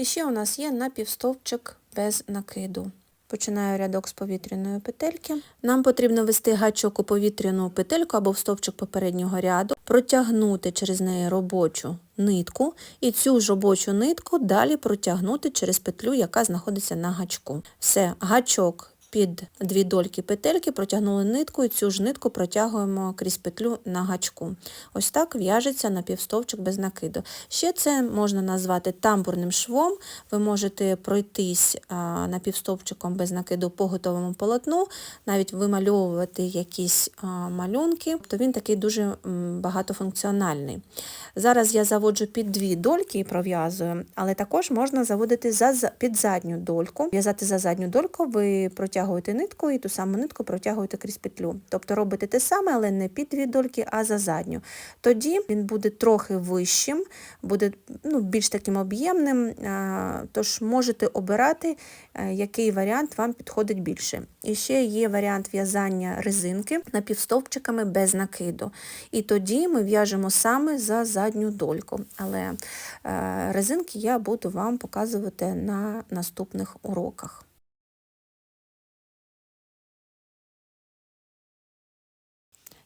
І ще у нас є напівстовпчик без накиду. Починаю рядок з повітряної петельки. Нам потрібно вести гачок у повітряну петельку або в стовпчик попереднього ряду, протягнути через неї робочу нитку і цю ж робочу нитку далі протягнути через петлю, яка знаходиться на гачку. Все, гачок під дві дольки петельки протягнули нитку і цю ж нитку протягуємо крізь петлю на гачку. Ось так в'яжеться напівстовпчик без накиду. Ще це можна назвати тамбурним швом. Ви можете пройтись а, напівстовпчиком без накиду по готовому полотну, навіть вимальовувати якісь малюнки, то він такий дуже багатофункціональний. Зараз я заводжу під дві дольки і пров'язую, але також можна заводити за, за- під задню дольку. В'язати за задню дольку ви протягуєте нитку і ту саму нитку протягуєте крізь петлю. Тобто робите те саме, але не під дві дольки, а за задню. Тоді він буде трохи вищим, буде ну, більш таким об'ємним, тож можете обирати, е, який варіант вам підходить більше. І ще є варіант в'язання резинки напівстовпчиками без накиду. І тоді ми в'яжемо саме за задню дольку. Але е, резинки я буду вам показувати на наступних уроках.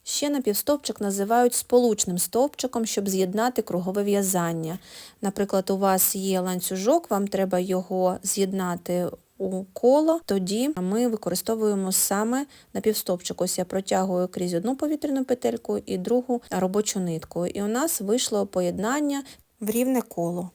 Ще напівстовпчик називають сполучним стовпчиком, щоб з'єднати кругове в'язання. Наприклад, у вас є ланцюжок, вам треба його з'єднати у коло, тоді ми використовуємо саме напівстовпчик. Ось я протягую крізь одну повітряну петельку і другу робочу нитку. І у нас вийшло поєднання в рівне коло.